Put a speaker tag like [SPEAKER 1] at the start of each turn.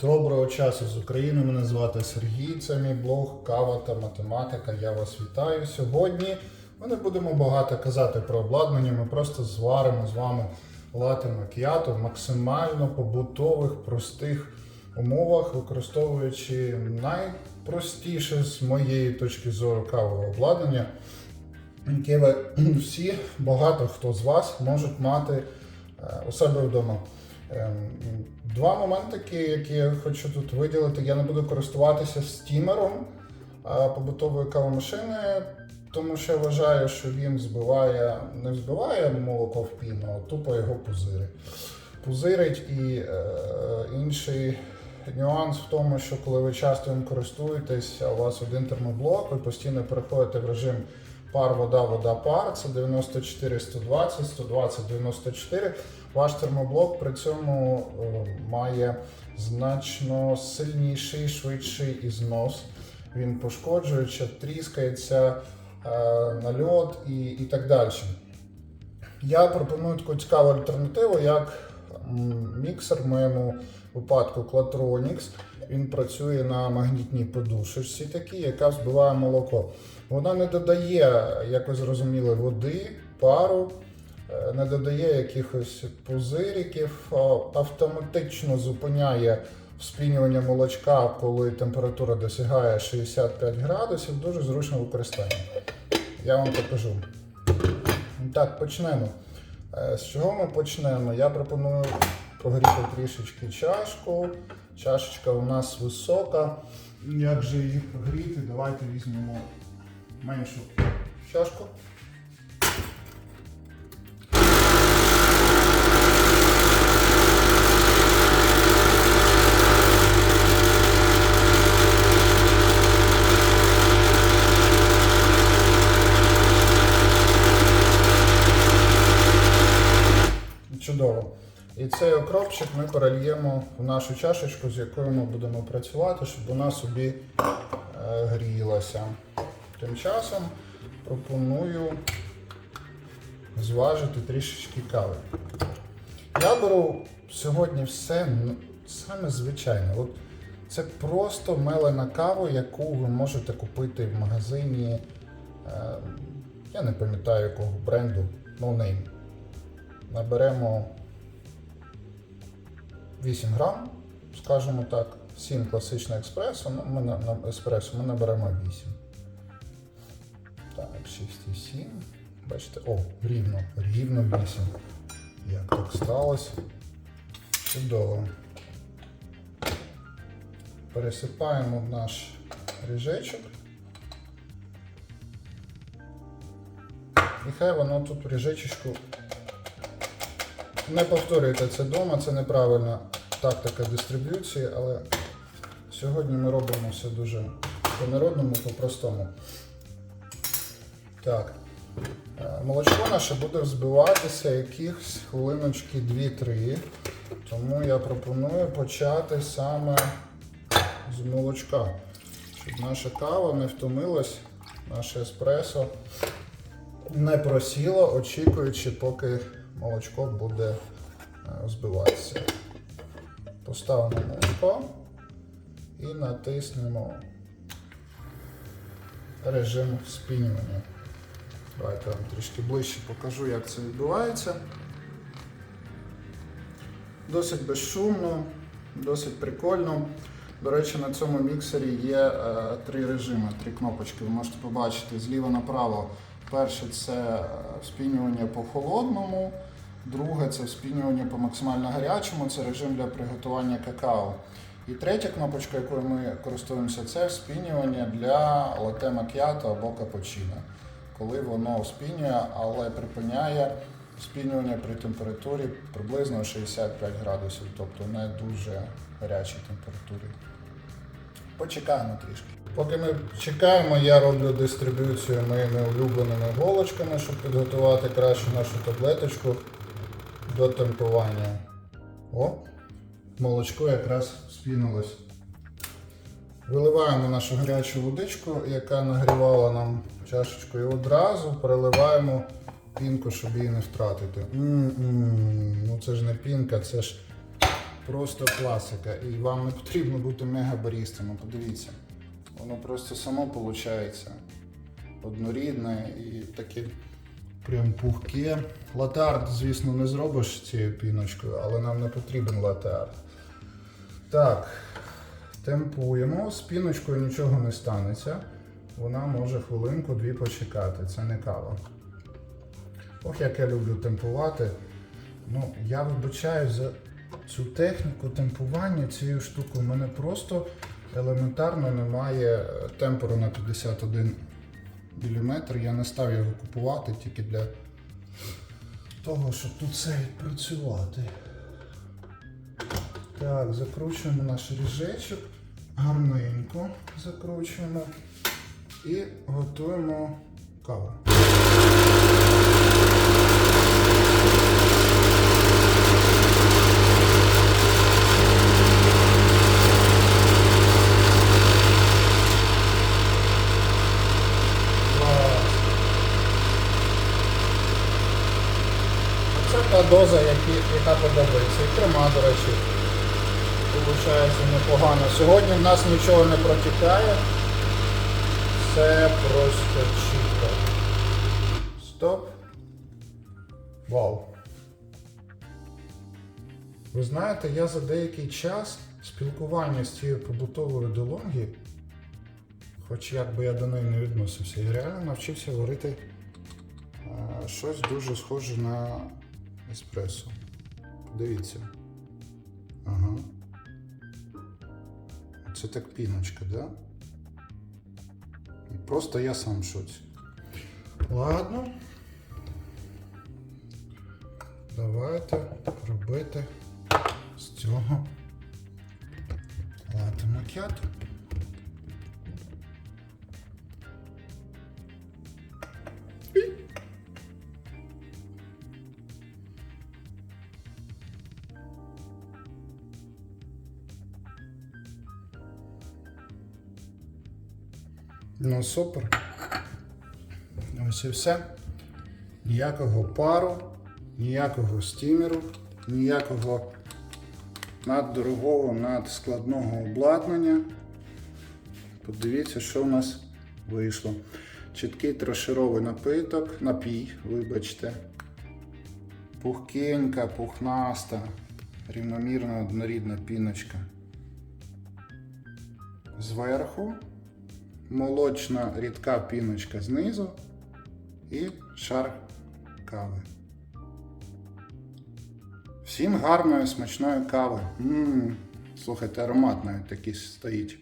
[SPEAKER 1] Доброго часу з України. Мене звати Сергій. Це мій блог Кава та математика. Я вас вітаю. Сьогодні ми не будемо багато казати про обладнання. Ми просто зваримо з вами лати макіато в максимально побутових, простих умовах, використовуючи найпростіше з моєї точки зору кавове обладнання, яке ви всі, багато хто з вас можуть мати е, у себе вдома. Ем, Два моментики, які я хочу тут виділити. Я не буду користуватися стімером побутової кавомашини, тому що я вважаю, що він збиває, не збиває молоко в піну, а тупо його пузири. Пузирить і е, інший нюанс в тому, що коли ви часто їм користуєтесь, у вас один термоблок, ви постійно переходите в режим пар, вода, вода, пар. Це 94, 120, 120, 94. Ваш термоблок при цьому е, має значно сильніший, швидший ізнос. Він пошкоджується, тріскається е, на льод і, і так далі. Я пропоную таку цікаву альтернативу, як міксер в моєму випадку Clatronics. Він працює на магнітній подушечці такій, яка взбиває молоко. Вона не додає, як ви зрозуміли, води, пару, е, не додає якихось пузириків, автоматично зупиняє вспінювання молочка, коли температура досягає 65 градусів. Дуже зручне використання. Я вам покажу. Так, почнемо. Е, З чого ми почнемо? Я пропоную прогріти трішечки чашку. Чашечка у нас висока. Як же її погріти? Давайте візьмемо меншу чашку. Чудово. І цей окропчик ми перельємо в нашу чашечку, з якою ми будемо працювати, щоб вона собі е, грілася. Тим часом пропоную зважити трішечки кави. Я беру сьогодні все ну, саме звичайне. От це просто мелена кава, яку ви можете купити в магазині. Е, я не пам'ятаю якого бренду, no name. Наберемо 8 грам, скажімо так, 7 класичне експресо, ну, ми на, на еспресо ми наберемо 8. Так, 6,7. Бачите, о, рівно, рівно 8. Як так сталося? Чудово. Пересипаємо в наш ріжечок. І хай воно тут в ріжечечку не повторюйте це вдома, це неправильна тактика дистриб'юції, але сьогодні ми робимо все дуже по-народному, по-простому. Так. Е, Молочко наше буде взбиватися якихось хвилиночки 2-3. Тому я пропоную почати саме з молочка, щоб наша кава не втомилась, наше еспресо не просіло, очікуючи, поки молочко буде е, збиватися. Поставимо молоко і натиснемо режим спінювання. Давайте вам трішки ближче покажу, як це відбувається. Досить безшумно, досить прикольно. До речі, на цьому міксері є е, три режими, три кнопочки. Ви можете побачити зліва направо. Перше це е, вспінювання по холодному, друге це вспінювання по максимально гарячому, це режим для приготування какао. І третя кнопочка, якою ми користуємося, це вспінювання для лате макіато або капучино. Коли воно вспінює, але припиняє вспінювання при температурі приблизно 65 градусів, тобто не дуже гарячій температурі. Почекаємо трішки. Поки ми чекаємо, я роблю дистриб'юцію моїми улюбленими голочками, щоб підготувати краще нашу таблеточку до темпування. О, молочко якраз спінулось. Виливаємо нашу гарячу водичку, яка нагрівала нам чашечку, і одразу переливаємо пінку, щоб її не втратити. Ну це ж не пінка, це ж просто класика. І вам не потрібно бути мегабарістами. Подивіться. Воно просто само виходить однорідне і таке прям пухке. Латард, звісно, не зробиш цією піночкою, але нам не потрібен латард. Так, темпуємо. З піночкою нічого не станеться. Вона може хвилинку-дві почекати. Це не кава. Ох, як я люблю темпувати. Ну, я вибачаю за цю техніку темпування цією штукою. У мене просто елементарно немає е, темперу на 51 мм. Я не став його купувати тільки для того, щоб тут все відпрацювати. Так, закручуємо наш ріжечок, гарненько закручуємо і готуємо каву. Клас. Це та доза, яка подобається. І крема, до речі, виходить непогано. Сьогодні в нас нічого не протікає. Все просто чітко. Стоп. Вау. Ви знаєте, я за деякий час спілкування з цією побутовою DeLonghi, хоч як би я до неї не відносився, я реально навчився варити щось дуже схоже на еспресо. Дивіться. Ага. Це так піночка, да? Просто я сам в шоці. Ладно. Давайте робити з цього лати макіату. Ну, супер. Ось і все. Ніякого пару, ніякого стімеру, ніякого наддорогого, надскладного обладнання. Подивіться, що в нас вийшло. Чіткий трошировий напиток, напій, вибачте. Пухкенька, пухнаста, рівномірна однорідна піночка. Зверху молочна рідка піночка знизу і шар кави. Всім гарної смачної кави. м слухайте, аромат навіть такий стоїть.